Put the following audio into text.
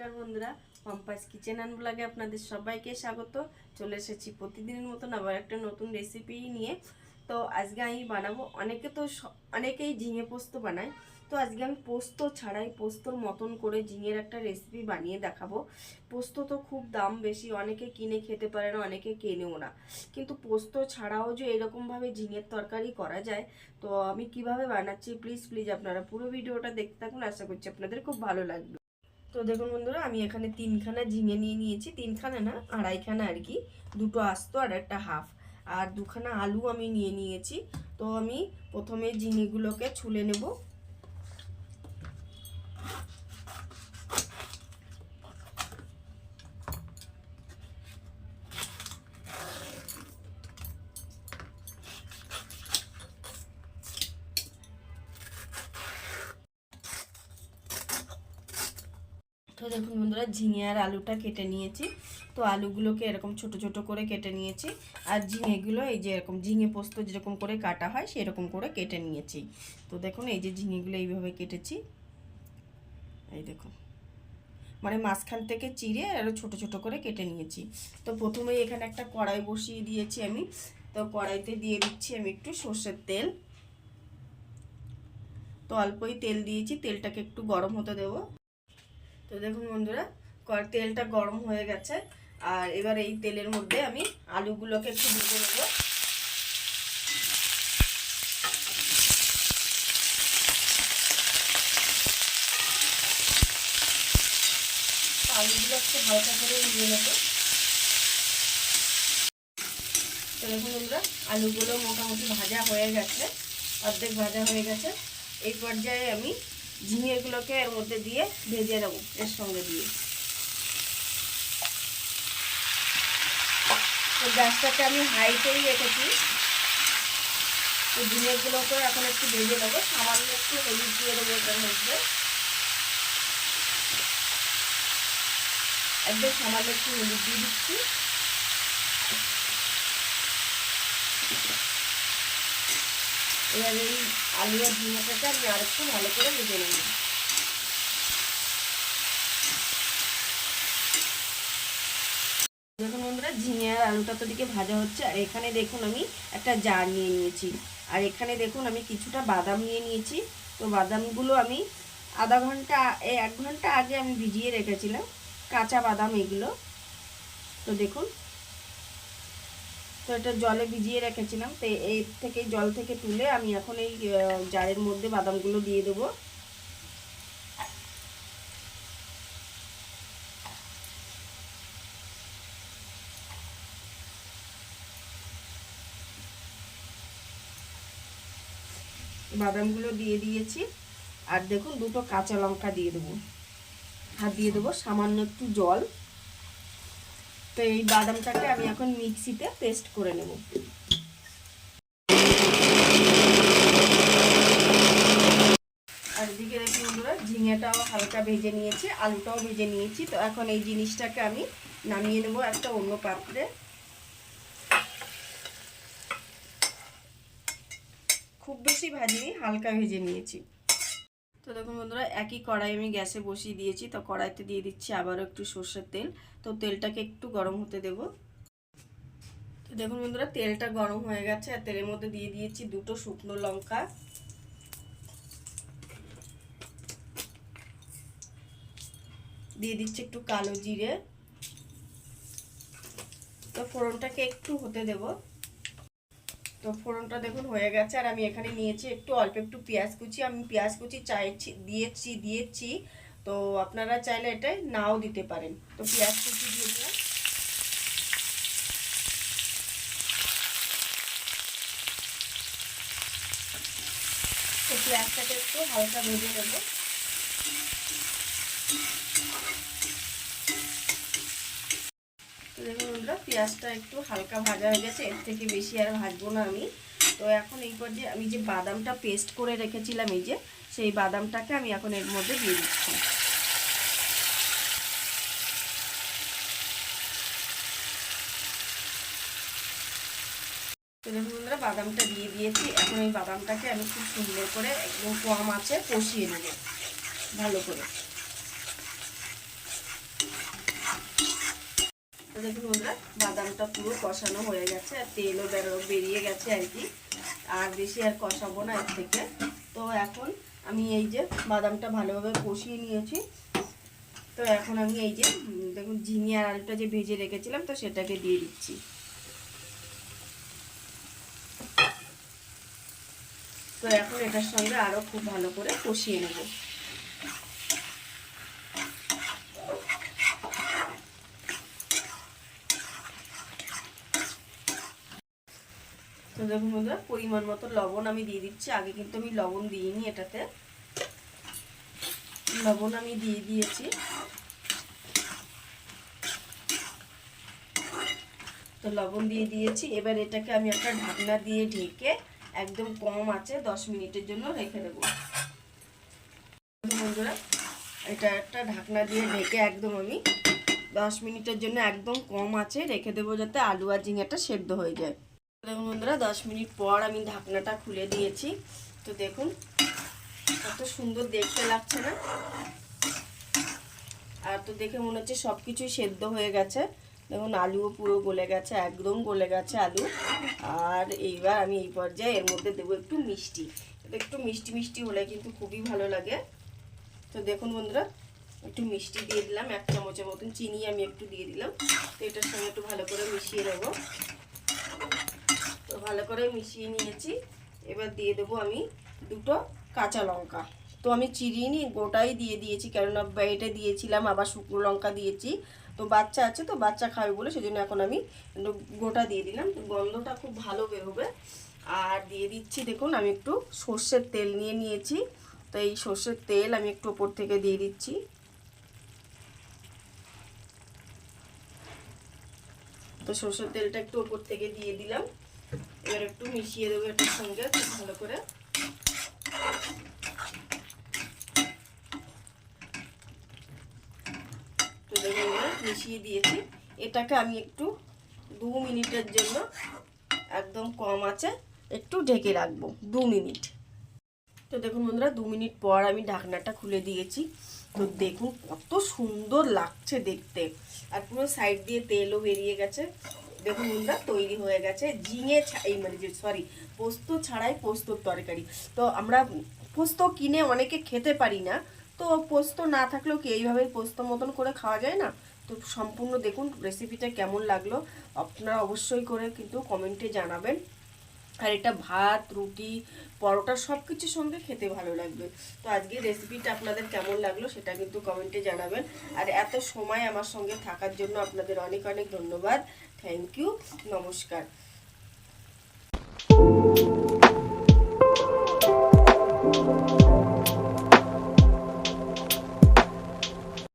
নমস্কার বন্ধুরা পম্পাস kitchen and ব্লগে আপনাদের সবাইকে স্বাগত। চলে এসেছি প্রতিদিনের মতন আবার একটা নতুন রেসিপি নিয়ে। তো আজকে আমি বানাবো, অনেকে তো অনেকেই ঝিঙে পোস্ত বানায়। তো আজকে আমি পোস্ত ছাড়াই পোস্তর মতন করে ঝিঙের একটা রেসিপি বানিয়ে দেখাবো। পোস্ত তো খুব দাম বেশি, অনেকে কিনে খেতে পারে না, অনেকে কেনেও না। কিন্তু পোস্ত ছাড়াও যে এরকমভাবে ঝিঙের তরকারি করা যায়, তো আমি কীভাবে বানাচ্ছি প্লিজ প্লিজ আপনারা পুরো ভিডিওটা দেখতে থাকুন। আশা করছি আপনাদের খুব ভালো লাগবে। তো দেখুন বন্ধুরা, আমি এখানে তিনখানা ঝিঙে নিয়ে নিয়েছি। তিনখানা না, আড়াইখানা আর কি। দুটো আস্ত আর একটা হাফ। আর দুখানা আলু আমি নিয়ে নিয়েছি। তো আমি প্রথমে ঝিঙেগুলোকে ছুলে নেব। দেখুন বন্ধুরা, ঝিঙে আর আলুটা কেটে নিয়েছি। তো আলুগুলোকে এরকম ছোট ছোট করে কেটে নিয়েছি। আর ঝিঙেগুলো এই যে এরকম ঝিঙে পোস্ত যেরকম করে কাটা হয়, সেরকম করে কেটে নিয়েছি। তো দেখুন, এই যে ঝিঙেগুলো এইভাবে কেটেছি। এই দেখুন। মানে মাঝখান থেকে চিড়ে আরও ছোট ছোট করে কেটে নিয়েছি। তো প্রথমেই এখানে একটা কড়াই বসিয়ে দিয়েছি আমি। তো কড়াইতে দিয়ে দিচ্ছি আমি একটু সর্ষের তেল। তো অল্পই তেল দিয়েছি, তেলটাকে একটু গরম হতে দেবো। তো দেখুন বন্ধুরা তেলটা গরম হয়ে গেছে। আর এবার এই তেলের মধ্যে আমি আলুগুলোকে একটু ভেজে নেব। আলুগুলো একটু হালকা করে ভেজে নেব। তো দেখুন বন্ধুরা, আলুগুলো মোটামুটি ভাজা হয়ে গেছে, অর্ধেক ভাজা হয়ে গেছে। এই পর্যায়ে আমি ঝিঙেগুলোকে এর মধ্যে দিয়ে ভেজে নেব, এর সঙ্গে দিয়ে। তো গ্যাসটাকে আমি হাইতেই রেখেছি। তো ঝিঙেগুলোকে এখন একটু ভেজে নেব, সামান্য একটু হলুদ দিয়ে দেবো এটার মধ্যে। একদম সামান্য একটু হলুদ দিয়ে দিচ্ছি। এবার এই আলু আর ঝিঙেটাকে আমি আর একটু ভালো করে ভেজে নেব। দেখুন বন্ধুরা, ঝিঙে আর আলুটা তো দিকে ভাজা হচ্ছে, আর এখানে দেখুন আমি একটা জার নিয়ে নিয়েছি। আর এখানে দেখুন আমি কিছুটা বাদাম নিয়ে নিয়েছি। তো বাদামগুলো আমি আধা ঘণ্টা এক ঘণ্টা আগে আমি ভিজিয়ে রেখেছিলাম, কাঁচা বাদাম এগুলো। তো দেখুন তো এটা জলে ভিজিয়ে রেখেছিলাম, তো এর থেকে জল থেকে তুলে আমি এখন এই জারের মধ্যে বাদামগুলো দিয়ে দেবো। বাদামগুলো দিয়ে দিয়েছি, আর দেখুন দুটো কাঁচা লঙ্কা দিয়ে দেবো। আর দিয়ে দেবো সামান্য একটু জল। তো এই বাদামটাকে আমি এখন মিক্সিতে পেস্ট করে নেব। আর এদিকে বন্ধুরা, ঝিঙেটাও হালকা ভেজে নিয়েছি, আলুটাও ভেজে নিয়েছি। তো এখন এই জিনিসটাকে আমি নামিয়ে নেব একটা অন্য পাত্রে। খুব বেশি ভাজিনি, হালকা ভেজে নিয়েছি। তো দেখুন বন্ধুরা, একই কড়াই আমি গ্যাসে বসিয়ে দিয়েছি। তো কড়াইতে দিয়ে দিচ্ছি আবারও একটু সর্ষের তেল। তো তেলটাকে একটু গরম হতে দেব। তো দেখুন বন্ধুরা, তেলটা গরম হয়ে গেছে। আর তেলের মধ্যে দিয়ে দিয়েছি দুটো শুকনো লঙ্কা। দিয়ে দিচ্ছি একটু কালো জিরে। তো ফোড়নটাকে একটু হতে দেব। তো ফোড়নটা দেখুন হয়ে গেছে, আর আমি এখানে নিয়েছি একটু অল্প একটু পেঁয়াজ কুচি। আমি পেঁয়াজ কুচি চাইছি, দিয়েছি দিয়েছি। তো আপনারা চাইলে এটা নাও দিতে পারেন। তো পেঁয়াজ কুচি দিয়ে তো পেঁয়াজটাকে একটু হালকা ভেজে নেব তো দেখুন বন্ধুরা পেঁয়াজটা একটু হালকা ভাজা হয়ে গেছে, এর থেকে বেশি আর ভাজবো না আমি। তো এখন এই পর্যায়ে আমি যে বাদামটা পেস্ট করে রেখেছিলাম এই যে, সেই বাদামটাকে আমি এখন এর মধ্যে দিয়ে দিচ্ছি। বন্ধুরা, বাদামটা দিয়ে দিয়েছি। এখন এই বাদামটাকে আমি খুব সুন্দর করে একদম কম আছে কষিয়ে নেব, ভালো করে। দেখুন বন্ধুরা, বাদামটা পুরো কষানো হয়ে গেছে আর তেলও বেরো, বেরিয়ে গেছে আর কি। আর বেশি আর কষাবো না এর থেকে। তো এখন আমি এই যে বাদামটা ভালোভাবে কষিয়ে নিয়েছি। তো এখন আমি এই যে দেখুন ঝিঙে আর আলুটা যে ভেজে রেখেছিলাম, তো সেটাকে দিয়ে দিচ্ছি। তো এখন এটার সঙ্গে আরও খুব ভালো করে কষিয়ে নেব। দেখুন বন্ধুরা, পরিমাণ মতো লবণ আমি দিয়ে দিচ্ছি। আগে কিন্তু আমি লবণ দিইনি এটাতে। লবণ আমি দিয়ে দিয়েছি। তো লবণ দিয়ে দিয়েছি। এবার এটাকে আমি একটা ঢাকনা দিয়ে ঢেকে একদম কম আছে দশ মিনিটের জন্য রেখে দেবো। বন্ধুরা, এটা একটা ঢাকনা দিয়ে ঢেকে একদম আমি দশ মিনিটের জন্য একদম কম আছে রেখে দেবো যাতে আলু আর ঝিঙেটা সেদ্ধ হয়ে যায়। দেখুন বন্ধুরা, দশ মিনিট পর আমি ঢাকনাটা খুলে দিয়েছি। তো দেখুন, কত সুন্দর দেখতে লাগছে না? আর তো দেখে মনে হচ্ছে সব কিছুই সেদ্ধ হয়ে গেছে। দেখুন, আলুও পুরো গলে গেছে, একদম গলে গেছে আলু। আর এইবার আমি এই পর্যায়ে এর মধ্যে দেবো একটু মিষ্টি। একটু মিষ্টি মিষ্টি হলে কিন্তু খুবই ভালো লাগে। তো দেখুন বন্ধুরা, একটু মিষ্টি দিয়ে দিলাম, এক চামচের মতন চিনি আমি একটু দিয়ে দিলাম। তো এটার সঙ্গে একটু ভালো করে মিশিয়ে নেব। ভালো করে মিশিয়ে নিয়েছি। এবার দিয়ে দেবো আমি দুটো কাঁচা লঙ্কা। তো আমি চিরিনি গোটাই দিয়ে দিয়েছি, কেননা বেটে দিয়েছিলাম, আবার শুকনো লঙ্কা দিয়েছি। তো বাচ্চা আছে তো বাচ্চা খাবে বলে সেজন্য এখন আমি গোটা দিয়ে দিলাম। গন্ধটা খুব ভালো বেরোবে। আর দিয়ে দিচ্ছি, দেখুন, আমি একটু সর্ষের তেল নিয়ে নিয়েছি। তো এই সর্ষের তেল আমি একটু ওপর থেকে দিয়ে দিচ্ছি। তো সর্ষের তেলটা একটু ওপর থেকে দিয়ে দিলাম। এবার একটু মিশিয়ে দেবো এটার সঙ্গে খুব ভালো করে। তো দেখুন মিশিয়ে দিয়েছি। এটাকে আমি একটু দু মিনিটের জন্য একদম কম আছে, একটু ঢেকে রাখব, দু মিনিট। তো দেখুন বন্ধুরা, দু মিনিট পর আমি ঢাকনাটা খুলে দিয়েছি। তো দেখুন কত সুন্দর লাগছে দেখতে। আর পুরো সাইড দিয়ে তেলও বেরিয়ে গেছে। দেখুন বন্ধুরা, তৈরি হয়ে গেছে ঝিঙে এই মানে যে সরি পোস্ত ছাড়াই পোস্তর তরকারি। তো আমরা পোস্ত কিনে অনেকে খেতে পারি না, তো পোস্ত না থাকলেও কি এইভাবে পোস্ত মতন করে খাওয়া যায় না? তো সম্পূর্ণ দেখুন রেসিপিটা কেমন লাগল। আপনারা অবশ্যই করে কিন্তু কমেন্টে জানাবেন। আর এটা ভাত, রুটি, পরোটা সব কিছুর সঙ্গে খেতে ভালো লাগবে। তো আজকে রেসিপিটা আপনাদের কেমন লাগল সেটা কিন্তু কমেন্টে জানাবেন। আর এত সময় আমার সঙ্গে থাকার জন্য আপনাদের অনেক অনেক ধন্যবাদ। থ্যাংক ইউ নমস্কার।